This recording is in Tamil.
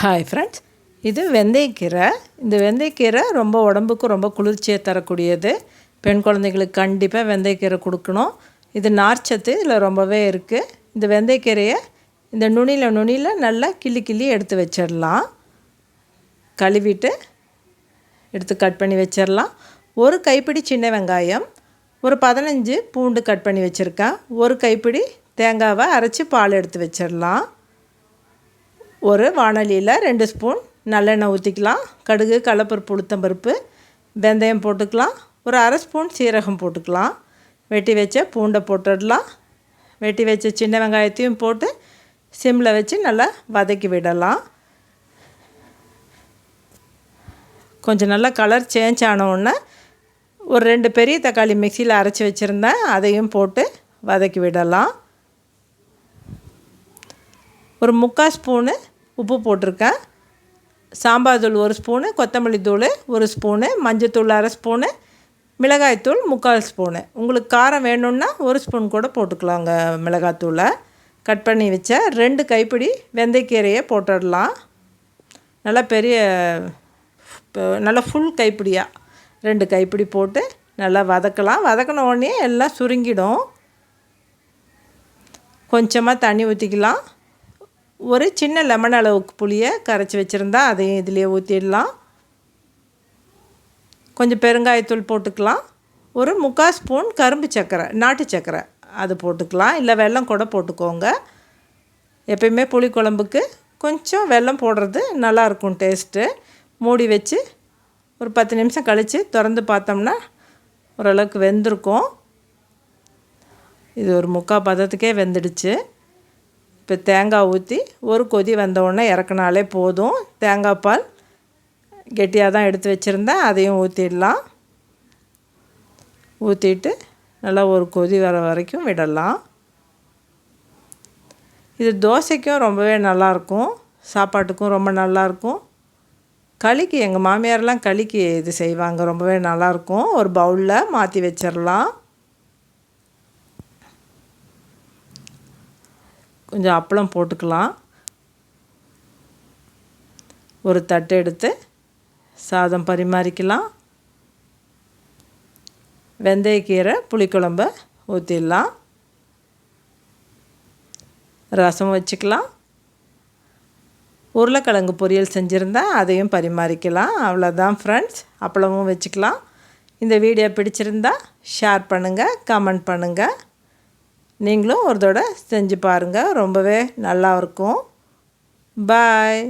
ஹாய் ஃப்ரெண்ட்ஸ் இது வெந்தயக்கீரை இந்த வெந்தயக்கீரை ரொம்ப உடம்புக்கு ரொம்ப குளிர்ச்சியை தரக்கூடியது. பெண் குழந்தைங்களுக்கு கண்டிப்பாக வெந்தயக்கீரை கொடுக்கணும். இது நார்ச்சத்து இதில் ரொம்பவே இருக்குது இந்த வெந்தயக்கீரையை இந்த நுனியில் நுனியில் நல்லா கிள்ளி கிள்ளி எடுத்து வச்சிடலாம். கழுவிட்டு எடுத்து கட் பண்ணி வச்சிடலாம். ஒரு கைப்பிடி சின்ன வெங்காயம் ஒரு பதினஞ்சு பூண்டு கட் பண்ணி வச்சுருக்கேன். ஒரு கைப்பிடி தேங்காவை அரைச்சி பால் எடுத்து வச்சிடலாம். ஒரு வானலியில் ரெண்டு ஸ்பூன் நல்லெண்ணெய் ஊற்றிக்கலாம் கடுகு கடலப்பருப்பு உளுத்தம்பருப்பு வெந்தயம் போட்டுக்கலாம். ஒரு அரை ஸ்பூன் சீரகம் போட்டுக்கலாம். வெட்டி வச்ச பூண்டை போட்டுடலாம். வெட்டி வச்ச சின்ன வெங்காயத்தையும் போட்டு சிம்மில் வச்சு நல்லா வதக்கி விடலாம். கொஞ்சம் நல்லா கலர் சேஞ்ச் ஆனவுடனே ஒரு ரெண்டு பெரிய தக்காளி மிக்சியில் அரைச்சி வச்சுருந்தேன் அதையும் போட்டு வதக்கி விடலாம். ஒரு முக்கால் ஸ்பூனு உப்பு போட்டிருக்கேன். சாம்பார் தூள் ஒரு ஸ்பூனு கொத்தமல்லி தூள் ஒரு ஸ்பூனு மஞ்சத்தூள் அரை ஸ்பூனு மிளகாய்த்தூள் முக்கால் ஸ்பூனு. உங்களுக்கு காரம் வேணும்னா ஒரு ஸ்பூன் கூட போட்டுக்கலாங்க மிளகாத்தூளை கட் பண்ணி வச்ச ரெண்டு கைப்பிடி வெந்தயக்கீரையை போட்டுடலாம். நல்லா பெரிய நல்லா ஃபுல் கைப்பிடியாக ரெண்டு கைப்பிடி போட்டு நல்லா வதக்கலாம். வதக்கின உடனே எல்லாம் சுருங்கிடும். கொஞ்சமாக தண்ணி ஊற்றிக்கலாம் ஒரு சின்ன லெமன் அளவுக்கு புளியை கரைச்சி வச்சுருந்தா அதையும் இதிலே ஊற்றிடலாம் கொஞ்சம் பெருங்காயத்தூள் போட்டுக்கலாம். ஒரு முக்கால் ஸ்பூன் கரும்பு சர்க்கரை நாட்டு சர்க்கரை அது போட்டுக்கலாம். இல்லை வெல்லம் கூட போட்டுக்கோங்க. எப்பயுமே புளிக்குழம்புக்கு கொஞ்சம் வெல்லம் போடுறது நல்லாயிருக்கும் டேஸ்ட்டு மூடி வச்சு ஒரு பத்து நிமிஷம் கழித்து திறந்து பார்த்தோம்னா ஓரளவுக்கு வெந்திருக்கும். இது ஒரு முக்கால் பதத்துக்கே வெந்துடுச்சு. இப்போ தேங்காய் ஊற்றி ஒரு கொதி வந்தவுடனே இறக்குனாலே போதும். தேங்காய் பால் கெட்டியாக தான் எடுத்து வச்சுருந்தேன். அதையும் ஊற்றிடலாம். ஊற்றிட்டு நல்லா ஒரு கொதி வர வரைக்கும் விடலாம். இது தோசைக்கும் ரொம்பவே நல்லாயிருக்கும். சாப்பாட்டுக்கும் ரொம்ப நல்லாயிருக்கும். களிக்கு எங்கள் மாமியார்லாம் களிக்கு இது செய்வாங்க. ரொம்பவே நல்லாயிருக்கும். ஒரு பவுலில் மாற்றி வச்சிடலாம். கொஞ்சம் அப்பளம் போட்டுக்கலாம். ஒரு தட்டு எடுத்து சாதம் பரிமாறிக்கலாம். வெந்தயக்கீரை புளிக்குழம்ப ஊற்றிடலாம் ரசம் வச்சுக்கலாம். உருளைக்கிழங்கு பொரியல் செஞ்சுருந்தேன் அதையும் பரிமாறிக்கலாம். அவ்வளோதான் ஃப்ரெண்ட்ஸ் அப்பளமும் வச்சுக்கலாம். இந்த வீடியோ பிடிச்சிருந்தா ஷேர் பண்ணுங்கள் கமெண்ட் பண்ணுங்கள் நீங்களும் ஒரு தடவை செஞ்சு பாருங்கள் ரொம்பவே நல்லா இருக்கும் பாய்